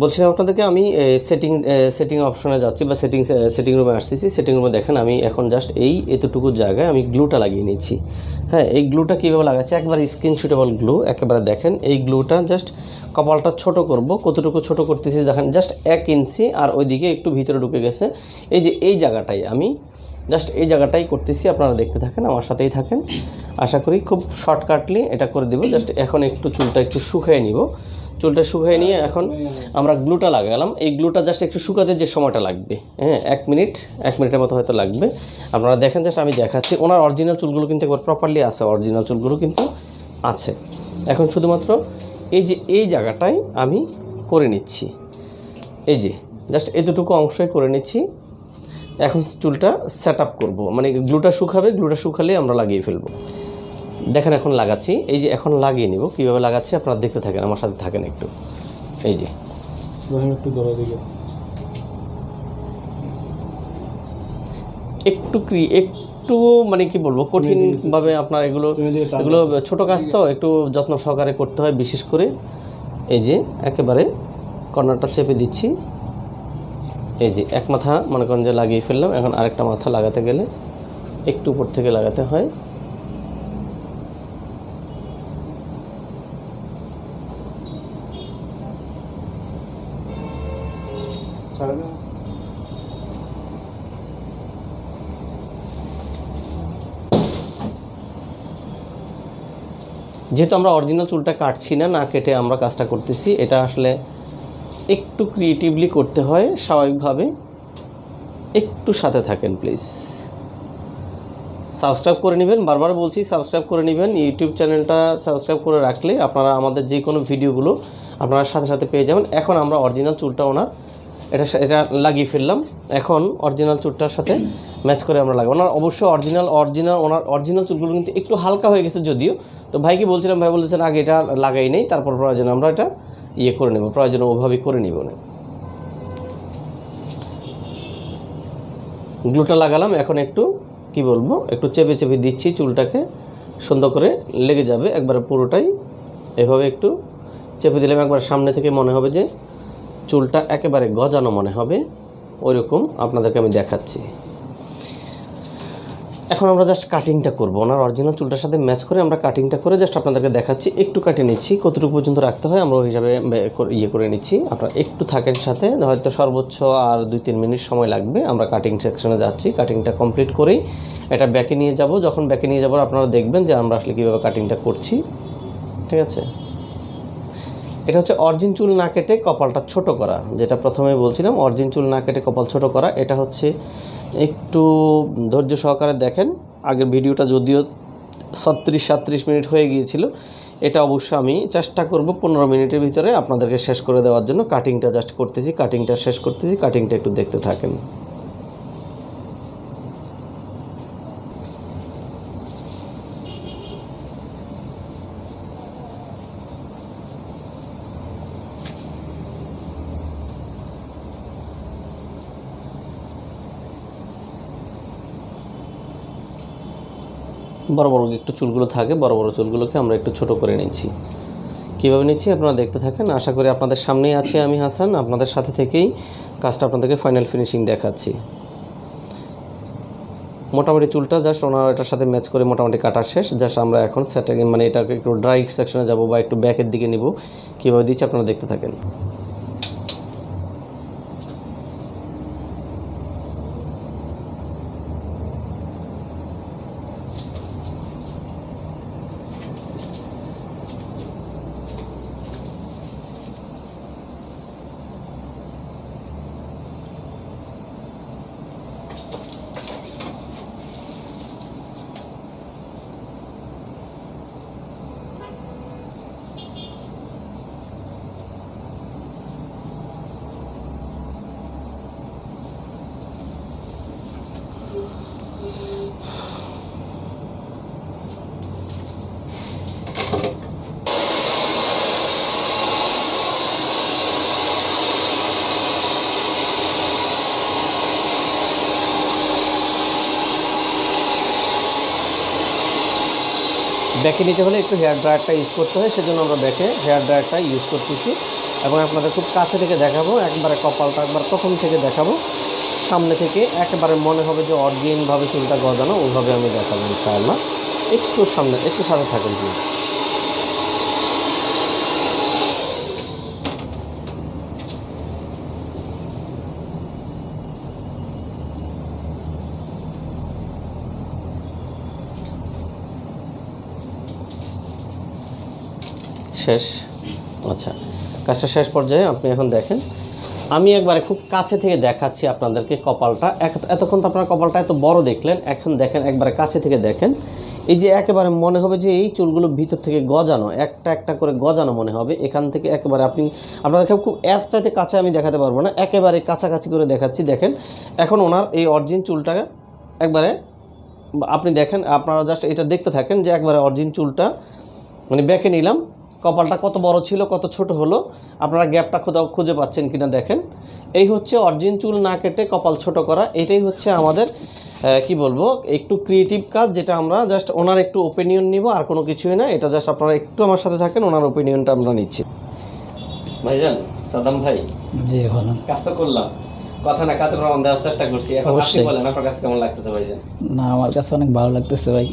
বলছিলাম আপনাদেরকে, আমি সেটিং সেটিং অপশনে যাচ্ছি বা সেটিং সেটিং রুমে আসতেছি। সেটিং রুমে দেখেন, আমি এখন জাস্ট এই এতটুকু জায়গায় আমি গ্লুটা লাগিয়ে নিচ্ছি। হ্যাঁ এই গ্লুটা কীভাবে লাগাচ্ছি? একবার স্ক্রিন শুটেবল গ্লু একেবারে দেখেন, এই গ্লুটা জাস্ট কপালটা ছোট করব। কতটুকু ছোট করতেছি দেখেন জাস্ট এক ইঞ্চি আর ওইদিকে একটু ভিতরে ঢুকে গেছে। এই যে এই জায়গাটাই আমি জাস্ট এই জায়গাটাই করতেছি, আপনারা দেখতে থাকেন, আমার সাথেই থাকেন। আশা করি খুব শর্টকাটলি এটা করে দেবো। জাস্ট এখন একটু চুলটা একটু শুকিয়ে নিব। চুলটা শুকিয়ে নিয়ে এখন আমরা গ্লুটা লাগালাম। এই গ্লুটা জাস্ট একটু শুকাতে যে সময়টা লাগবে হ্যাঁ এক মিনিট, এক মিনিটের মতো হয়তো লাগবে। আপনারা দেখেন জাস্ট আমি দেখাচ্ছি, ওনার অরিজিনাল চুলগুলো কিন্তু একবার প্রপারলি আছে অরিজিনাল চুলগুলো কিন্তু আছে। এখন শুধুমাত্র এই যে, এই জায়গাটাই আমি করে নিচ্ছি। এই যে জাস্ট এতটুকু অংশই করে নিচ্ছি। এখন চুলটা সেট আপ করব। মানে গ্লুটা শুকাবে, গ্লুটা শুকালে আমরা লাগিয়ে ফেলব। দেখেন এখন লাগাচ্ছি। এই যে এখন লাগিয়ে নিব। কীভাবে লাগাচ্ছি আপনারা দেখতে থাকেন আমার সাথে থাকেন একটু। এই যে। একটু ক্রি একটু মানে কি বলব কঠিনভাবে আপনার এগুলো। এগুলো ছোট কাজ তো একটু যত্ন সহকারে করতে হয় বিশেষ করে। এই যে একেবারে কর্নারটা চেপে দিচ্ছি। এই যে এক মাথা মনে করেন যে লাগিয়ে ফেললাম। এখন আরেকটা মাথা লাগাতে গেলে একটু উপর থেকে লাগাতে হয়। ছাড়া যেহেতু আমরা অরিজিনাল চুলটা কাটছি না না কেটে আমরা কাজটা করতেছি, এটা আসলে একটু ক্রিয়েটিভলি করতে হয়, স্বাভাবিকভাবে। একটু সাথে থাকেন প্লিজ সাবস্ক্রাইব করে নেবেন, বারবার বলছি সাবস্ক্রাইব করে নেবেন। ইউটিউব চ্যানেলটা সাবস্ক্রাইব করে রাখলে আপনারা আমাদের যে কোনো ভিডিওগুলো আপনারা সাথে সাথে পেয়ে যাবেন। এখন আমরা অরিজিনাল চুলটা ওনার এটা এটা লাগিয়ে ফেললাম। এখন অরিজিনাল চুলটার সাথে ম্যাচ করে আমরা লাগাবো। ওনার অবশ্যই অরিজিনাল অরিজিনাল ওনার অরিজিনাল চুলগুলো কিন্তু একটু হালকা হয়ে গেছে যদিও। তো ভাইকে বলছিলাম, ভাই বলেছেন, আগে এটা লাগাই নেই, তারপর প্রয়োজন আমরা এটা ইয়ে করে নেব, প্রয়োজন ওভাবেই করে নিব না। গ্লুটা লাগালাম, এখন একটু, কি বলব, একটু চেপে চেপে দিচ্ছি চুলটাকে, সুন্দর করে লেগে যাবে, একবারে পুরোটাই। এভাবে একটু চেপে দিলাম, একবার সামনে থেকে মনে হবে যে চুলটা একেবারে গজানো মনে হবে, ওইরকম আপনাদেরকে আমি দেখাচ্ছি। এখন আমরা জাস্ট কাটিংটা করব। ওনার অরিজিনাল চুলটার সাথে ম্যাচ করে আমরা কাটিংটা করে জাস্ট আপনাদেরকে দেখাচ্ছি। একটু কাটে নিচ্ছি, কতটুকু পর্যন্ত রাখতে হয় আমরা ওই হিসাবে ইয়ে করে নিচ্ছি। আপনারা একটু থাকেন সাথে, হয়তো সর্বোচ্চ আর দুই তিন মিনিট সময় লাগবে। আমরা কাটিং সেকশনে যাচ্ছি কাটিংটা কমপ্লিট করেই এটা ব্যাকে নিয়ে যাব। যখন ব্যাকে নিয়ে যাব, আপনারা দেখবেন যে আমরা আসলে কীভাবে কাটিংটা করছি। ঠিক আছে? এটা হচ্ছে অরিজিন চুল না কেটে কপালটা ছোট করা, যেটা প্রথমে বলছিলাম, অরিজিন চুল না কেটে কপাল ছোট করা। এটা হচ্ছে একটু ধৈর্য সহকারে দেখেন, আগের ভিডিওটা যদিও ছত্রিশ সাতত্রিশ মিনিট হয়ে গিয়েছিল, এটা অবশ্য আমি চেষ্টা করব পনেরো মিনিটের ভিতরে আপনাদেরকে শেষ করে দেওয়ার জন্য। কাটিংটা জাস্ট করতেছি, কাটিংটা শেষ করতেছি, কাটিংটা একটু দেখতে থাকেন। বড় বড় একটু চুলগুলো থাকে, বড় বড় চুলগুলোকে আমরা একটু ছোট করে নিচ্ছি। কীভাবে নিচ্ছি আপনারা দেখতে থাকেন। আশা করি আপনাদের সামনেই আছি আমি হাসান। আপনাদের সাথে থেকেই কাজটা আপনাদেরকে ফাইনাল ফিনিশিং দেখাচ্ছি। মোটামুটি চুলটা জাস্ট ওনার এটার সাথে ম্যাচ করে মোটামুটি কাটা শেষ। জাস্ট আমরা এখন সেটাকে মানে এটাকে একটু ড্রাই সেকশনে যাব বা একটু ব্যাকের দিকে নিব। কীভাবে দিচ্ছি আপনারা দেখতে থাকেন। ব্যাকে নিতে হলে একটু হেয়ার ড্রায়ারটা ইউজ করতে হয়, সেজন্য আমরা ব্যাকে হেয়ার ড্রায়ারটা ইউজ করতেছি। এবং আপনাদের খুব কাছে থেকে দেখাবো, একবারে কপালটা একবার প্রথম থেকে দেখাবো। সামনে থেকে একেবারে মনে হবে যে অরিজিনভাবে চুলটা গজানো ওইভাবে আমি দেখাবো ইনশাআল্লাহ। একটু সামনে, একটু সাথে থাকেন প্লিজ শেষ। আচ্ছা কাজটা শেষ পর্যায়ে আপনি এখন দেখেন। আমি একবারে খুব কাছে থেকে দেখাচ্ছি আপনাদেরকে কপালটা। এতক্ষণ তো আপনার কপালটা এত বড় দেখলেন, এখন দেখেন একবারে কাছে থেকে দেখেন। এই যে একেবারে মনে হবে যে এই চুলগুলো ভিতর থেকে গজানো, একটা একটা করে গজানো মনে হবে। এখান থেকে একেবারে আপনি, আপনাদেরকে খুব এক চাইতে কাছে আমি দেখাতে পারব না, একেবারে কাছাকাছি করে দেখাচ্ছি, দেখেন। এখন ওনার এই অরিজিন চুলটা একবারে, আপনি দেখেন, আপনারা জাস্ট এটা দেখতে থাকেন যে একবারে অরিজিন চুলটা মানে বেঁকে নিলাম। কপালটা কত বড় ছিল কত ছোট হলো আপনারা গ্যাপটা কোথাও খুঁজে পাচ্ছেন কিনা দেখেন। এই হচ্ছে অরিজিন চুল না কেটে কপাল ছোট করা এটাই হচ্ছে আমাদের কি বলব একটু ক্রিয়েটিভ কাজ যেটা আমরা জাস্ট ওনার একটু ওপিনিয়ন নিব আর কোনো কিছুই না এটা জাস্ট আপনারা একটু আমার সাথে থাকেন ওনার ওপিনিয়নটা আমরা নিচ্ছি। ভাইজান সাদাম ভাই জি বলুন। কাজ তো করলাম। কথা না কাজের প্রমাণ দেওয়ার চেষ্টা করছি। এখন আপনি বলেন আপনার কাছে কেমন লাগতেছে ভাইজান? না আমার কাছে অনেক ভালো লাগতেছে ভাই।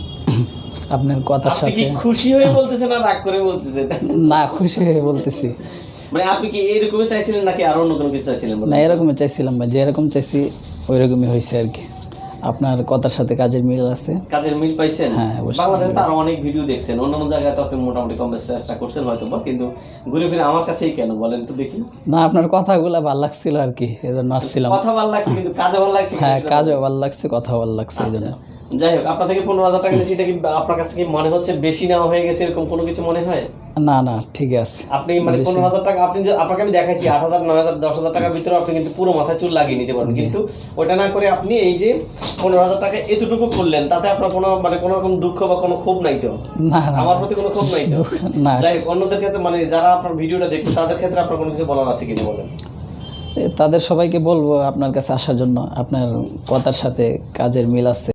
আপনার কথার কি সাথে। খুশি হয়ে বলতেছেন আর রাগ করে বলতেছেন? না খুশি হয়ে বলতেছি। মানে আপনি কি এইরকমই চাইছিলেন নাকি আরও অন্য কোনো কিছু চাইছিলেন না এরকমই চাইছিলাম ভাই যেরকম চাইছি ওই রকমই হয়েছে আর কি। আপনার কথার সাথে কাজের মিল আছে। কাজের মিল পাইছেন? হ্যাঁ, বাংলাদেশে তো আরও অনেক ভিডিও দেখছেন। অন্যান্য জায়গায় তো আপনি মোটামুটি কম বেশি চেষ্টা করছেন হয়তো বা কিন্তু ঘুরে ফিরে আমার কাছেই কেন বলেন তো দেখি। না আপনার কথাগুলো ভালো লাগছিল আর কি এই জন্য আসছিলাম। কথা ভালো লাগছে কিন্তু কাজে ভালো লাগছে হ্যাঁ কাজও ভালো লাগছে কথা ভালো লাগছে এই জন্য যাই হোক আপনার থেকে পনেরো হাজার টাকা নিয়েছি এটা কি আপনার কাছে কি মনে হচ্ছে বেশি নেওয়া হয়ে গেছে এরকম কোনো কিছু মনে হয়? না না ঠিক আছে। আপনি মানে পনেরো হাজার টাকা আপনি যে আপনাকে আমি দেখাইছি আট হাজার নয় হাজার দশ হাজার টাকার ভিতরে আপনি কিন্তু পুরো মাথায় চুল লাগিয়ে নিতে পারেন কিন্তু ওটা না করে আপনি এই যে পনেরো হাজার টাকা এতটুকু করলেন তাতে আপনার কোনো মানে কোনো রকম দুঃখ বা কোনো ক্ষোভ নাই তো? না আমার প্রতি কোনো ক্ষোভ নাই তো? না। যাই হোক অন্যদের ক্ষেত্রে মানে যারা আপনার ভিডিওটা দেখবে তাদের ক্ষেত্রে আপনার কোনো কিছু বলার আছে কিনা বলেন? তাদের সবাইকে বলব আপনার কাছে আসার জন্য। আপনার কথার সাথে কাজের মিল আছে।